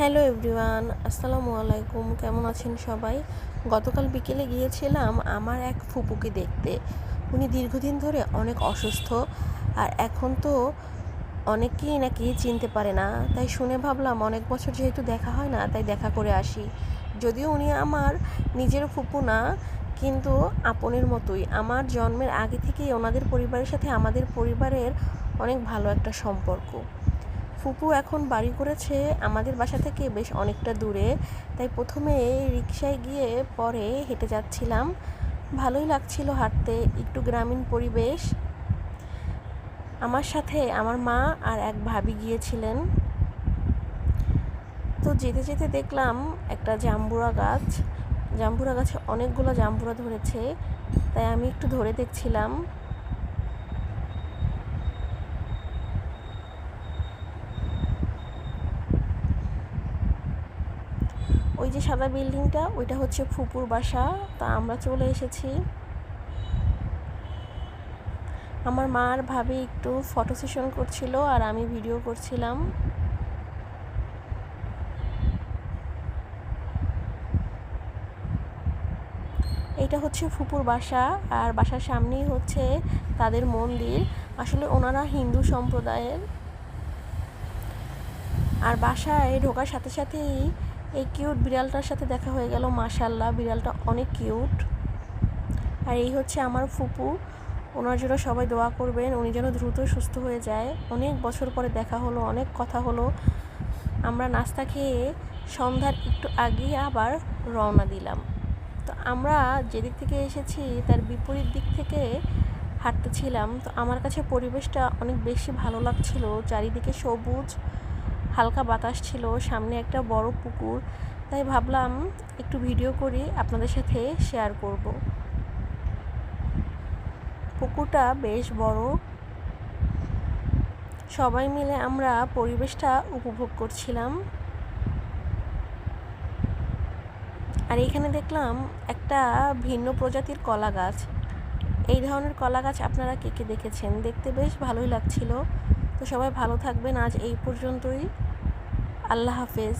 Hello everyone, আসসালামু আলাইকুম। কেমন আছেন সবাই? গতকাল বিকেলে গিয়েছিলাম আমার এক ফুপুকে দেখতে। উনি দীর্ঘদিন ধরে অনেক অসুস্থ আর এখন তো অনেকেই নাকি চিনতে পারে না। তাই শুনে ভাবলাম অনেক বছর যেহেতু দেখা হয় না, তাই দেখা করে আসি। যদিও উনি আমার নিজের ফুপু না, কিন্তু আপনের মতোই। আমার জন্মের আগে থেকেই ওনাদের পরিবারের সাথে আমাদের পরিবারের অনেক ভালো একটা সম্পর্ক। ফুপু এখন বাড়ি করেছে আমাদের বাসা থেকে বেশ অনেকটা দূরে। তাই প্রথমে রিক্সায় গিয়ে পরে হেঁটে যাচ্ছিলাম। ভালোই লাগছিল হাঁটতে, একটু গ্রামীণ পরিবেশ। আমার সাথে আমার মা আর এক ভাবি গিয়েছিলেন। তো যেতে যেতে দেখলাম একটা জাম্বুরা গাছ। জাম্বুরা গাছে অনেকগুলো জাম্বুরা ধরেছে, তাই আমি একটু ধরে দেখছিলাম। ওই যে সাদা বিল্ডিংটা, ওইটা হচ্ছে ফুপুর বাসা। তা আমরা চলে এসেছি। আমার মা আর ভাবি একটু ফটো সেশন করছিল আর আমি ভিডিও করছিলাম। এটা হচ্ছে ফুপুর বাসা আর বাসার সামনেই হচ্ছে তাদের মন্দির। আসলে ওনারা হিন্দু সম্প্রদায়ের। আর বাসায় ঢোকার সাথে সাথেই এই কিউট বিড়ালটার সাথে দেখা হয়ে গেল মাশাল্লাহ বিড়ালটা অনেক কিউট। আর এই হচ্ছে আমার ফুপু, ওনার জন্য সবাই দোয়া করবেন, উনি যেন দ্রুত সুস্থ হয়ে যায়। অনেক বছর পরে দেখা হলো, অনেক কথা হলো। আমরা নাস্তা খেয়ে সন্ধ্যার একটু আগেই আবার রওনা দিলাম। তো আমরা যেদিক থেকে এসেছি, তার বিপরীত দিক থেকে হাঁটতেছিলাম। তো আমার কাছে পরিবেশটা অনেক বেশি ভালো লাগছিল, চারিদিকে সবুজ। হালকা বাতাস ছিল, সামনে একটা বড় পুকুর। তাই ভাবলাম একটু ভিডিও করি, আপনাদের সাথে শেয়ার করব। পুকুরটা বেশ বড়। সবাই মিলে আমরা পরিবেশটা উপভোগ করছিলাম। আর এখানে দেখলাম একটা ভিন্ন প্রজাতির কলা গাছ এই ধরনের কলা গাছ আপনারা কে কে দেখেছেন? দেখতে বেশ ভালোই লাগছিল। তো সবাই ভালো থাকবেন। আজ এই পর্যন্তই। আল্লাহ হাফেজ।